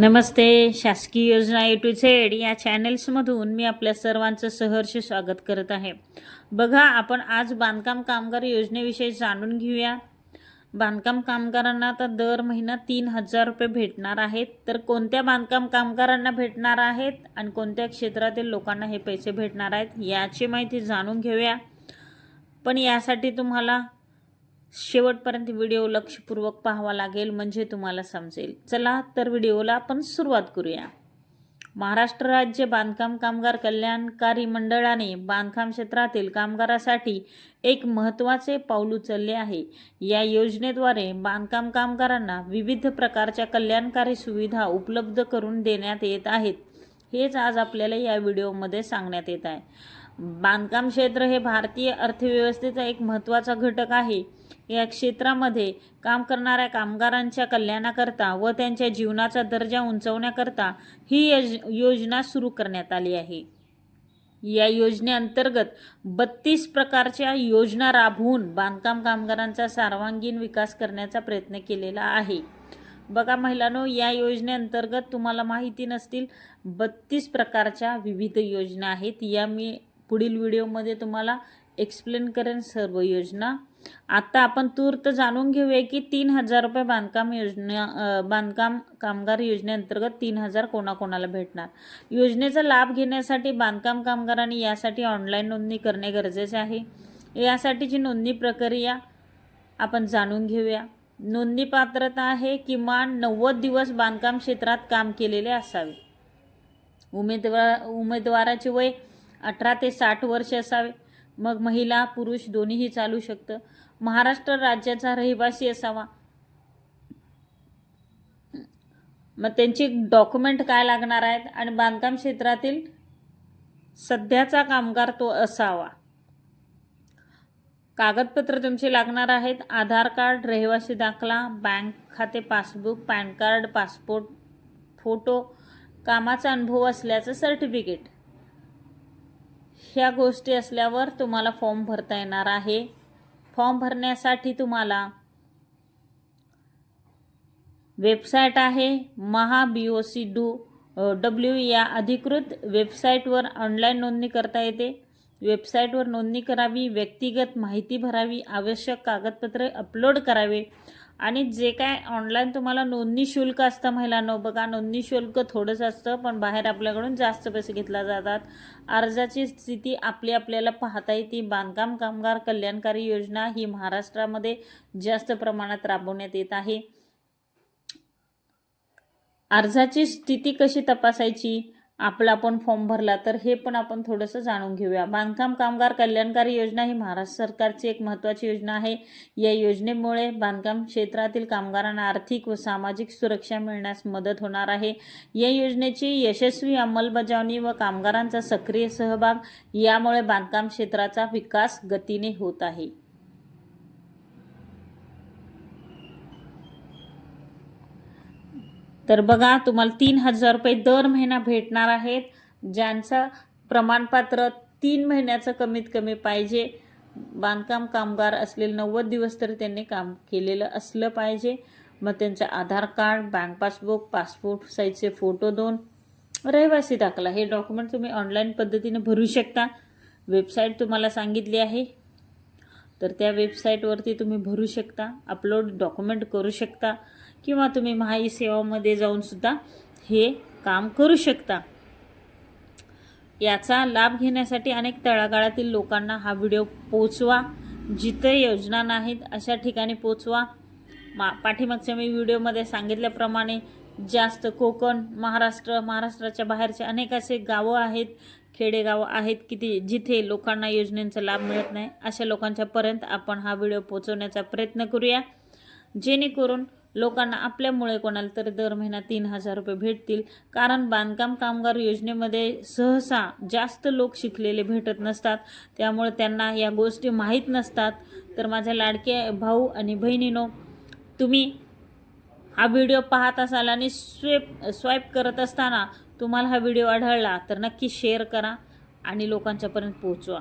नमस्ते शासकीय योजना ए to Z या चॅनेल्समधून मी आपल्या सर्वांचं सहर्ष स्वागत करत आहे. बघा आपण आज बांधकाम कामगार योजनेविषयी जाणून घेऊया. बांधकाम कामगारांना आता दर महिना तीन हजार रुपये भेटणार आहेत. तर कोणत्या बांधकाम कामगारांना भेटणार आहेत आणि कोणत्या क्षेत्रातील लोकांना हे पैसे भेटणार आहेत याची माहिती जाणून घेऊया. पण यासाठी तुम्हाला शेवटपर्यंत व्हिडिओ लक्षपूर्वक पाहावा लागेल म्हणजे तुम्हाला समजेल. चला तर व्हिडिओला आपण सुरुवात करूया. महाराष्ट्र राज्य बांधकाम कामगार कल्याणकारी मंडळाने बांधकाम क्षेत्रातील कामगारासाठी एक महत्त्वाचे पाऊल उचलले आहे. या योजनेद्वारे बांधकाम कामगारांना विविध प्रकारच्या कल्याणकारी सुविधा उपलब्ध करून देण्यात येत आहेत. हेच आज आपल्याला या व्हिडिओमध्ये सांगण्यात येत आहे. बांधकाम क्षेत्र हे भारतीय अर्थव्यवस्थेचा एक महत्त्वाचा घटक आहे. या क्षेत्रामध्ये काम करणाऱ्या कामगारांच्या कल्याणाकरता व त्यांच्या जीवनाचा दर्जा उंचवण्याकरता ही यज योजना सुरू करण्यात आली आहे. या योजनेअंतर्गत बत्तीस प्रकारच्या योजना राबवून बांधकाम कामगारांचा सर्वांगीण विकास करण्याचा प्रयत्न केलेला आहे. बघा महिलांनो या योजनेअंतर्गत तुम्हाला माहिती नसतील बत्तीस प्रकारच्या विविध योजना आहेत. या मी पुढील व्हिडिओमध्ये तुम्हाला एक्सप्लेन करेन सर्व योजना. आता आपण तूर्त जाणून घेऊया की तीन हजार रुपये बांधकाम योजना बांधकाम कामगार योजनेअंतर्गत तीन हजार कोणाकोणाला भेटणार? योजनेचा लाभ घेण्यासाठी बांधकाम कामगारांनी यासाठी ऑनलाईन नोंदणी करणे गरजेचे आहे. यासाठीची नोंदणी प्रक्रिया आपण जाणून घेऊया. नोंदणी पात्रता आहे किमान नव्वद दिवस बांधकाम क्षेत्रात काम केलेले असावे. उमेदवार उमेदवाराचे वय अठरा ते साठ वर्ष असावे. मग महिला पुरुष दोन्हीही चालू शकतं. महाराष्ट्र राज्याचा रहिवासी असावा. मग त्यांची डॉक्युमेंट काय लागणार आहेत? आणि बांधकाम क्षेत्रातील सध्याचा कामगार तो असावा. कागदपत्र तुमचे लागणार आहेत. आधार कार्ड रहिवासी दाखला बँक खाते passbook pan card passport photo. कामाचा अनुभव असल्याचं सर्टिफिकेट. ह्या गोष्टी असल्यावर तुम्हाला फॉर्म भरता येणार आहे. फॉर्म भरण्यासाठी तुम्हाला वेबसाईट आहे. महा बी ओ सी डू डब्ल्यू या अधिकृत वेबसाईटवर ऑनलाईन नोंदणी करता येते. वेबसाईटवर नोंदणी करावी व्यक्तिगत माहिती भरावी आवश्यक कागदपत्रे अपलोड करावे. आणि जे काय ऑनलाईन तुम्हाला नोंदणी शुल्क असतं महिलांनो बघा नोंदणी शुल्क थोडंच असतं पण बाहेर आपल्याकडून जास्त पैसे घेतला जातात. अर्जाची स्थिती आपली आपल्याला पाहता येते. बांधकाम कामगार कल्याणकारी योजना ही महाराष्ट्रामध्ये जास्त प्रमाणात राबवण्यात येत आहे. अर्जाची स्थिती कशी तपासायची? आपला आपण फॉर्म भरला तर हे पण आपण थोडंसं जाणून घेऊया. बांधकाम कामगार कल्याणकारी योजना ही महाराष्ट्र सरकारची एक महत्त्वाची योजना आहे. या योजनेमुळे बांधकाम क्षेत्रातील कामगारांना आर्थिक व सामाजिक सुरक्षा मिळण्यास मदत होणार आहे. या योजनेची यशस्वी अंमलबजावणी व कामगारांचा सक्रिय सहभाग यामुळे बांधकाम क्षेत्राचा विकास गतीने होत आहे. तर बघा तुम्हाला तीन हजार रुपये दर महिना भेटणार आहेत ज्यांचं प्रमाणपत्र तीन महिन्याचं कमीत कमी पाहिजे. बांधकाम कामगार असलेले नव्वद दिवस तरी त्यांनी काम केलेलं असलं पाहिजे. मग त्यांचं Aadhaar card bank passbook passport साईजचे फोटो दोन रहिवासी दाखला. हे डॉक्युमेंट तुम्ही ऑनलाईन पद्धतीने भरू शकता. वेबसाईट तुम्हाला सांगितली आहे. तर त्या वेबसाईटवरती तुम्ही भरू शकता अपलोड डॉक्युमेंट करू शकता. किंवा तुम्ही महाई सेवामध्ये जाऊन सुद्धा हे काम करू शकता. याचा लाभ घेण्यासाठी अनेक तळागाळातील लोकांना हा व्हिडिओ पोचवा. जिथे योजना नाहीत अशा ठिकाणी पोचवा. मा पाठीमागच्या मी व्हिडिओमध्ये सांगितल्याप्रमाणे जास्त कोकण महाराष्ट्र महाराष्ट्राच्या बाहेरचे अनेक असे गावं आहेत खेडेगावं आहेत की ती जिथे लोकांना योजनेचा लाभ मिळत नाही अशा लोकांच्यापर्यंत आपण हा व्हिडिओ पोचवण्याचा प्रयत्न करूया. जेणेकरून लोकांना आपल्यामुळे कोणाला तरी दर महिना तीन हजार रुपये भेटतील. कारण बांधकाम कामगार योजनेमध्ये सहसा जास्त लोक शिकलेले भेटत नसतात. त्यामुळे त्यांना या गोष्टी माहीत नसतात. तर माझ्या लाडके भाऊ आणि बहिणीनो तुम्ही हा व्हिडिओ पाहत असाल आणि स्वेप स्वाईप करत असताना तुम्हाला हा व्हिडिओ आढळला तर नक्की शेअर करा आणि लोकांच्यापर्यंत पोहोचवा.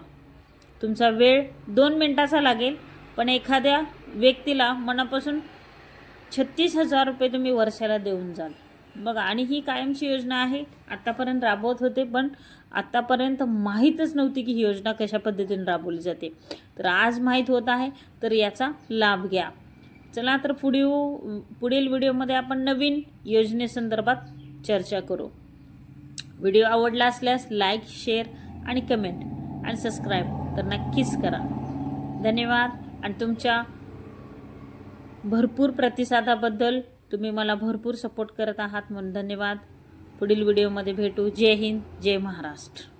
तुमचा वेळ दोन मिनटाचा लागेल पण एखाद्या व्यक्तीला मनापासून छत्तीस हजार रुपये तुम्ही वर्षाला देऊन जाल. बघा आणि ही कायमची योजना आहे. आत्तापर्यंत राबवत होते पण आत्तापर्यंत माहीतच नव्हती की ही योजना कशा पद्धतीने राबवली जाते. तर आज माहीत होत आहे तर याचा लाभ घ्या. चला तर पुढे पुढील व्हिडिओमध्ये आपण नवीन योजनेसंदर्भात चर्चा करू. व्हिडिओ आवडला असल्यास लाईक शेअर आणि कमेंट आणि सबस्क्राईब तर नक्कीच करा. धन्यवाद आणि तुमच्या भरपूर प्रतिसादाबद्दल तुम्ही मला भरपूर सपोर्ट करत आहात. म्हणून धन्यवाद. पुढील व्हिडिओमध्ये भेटू. जय हिंद जय महाराष्ट्र.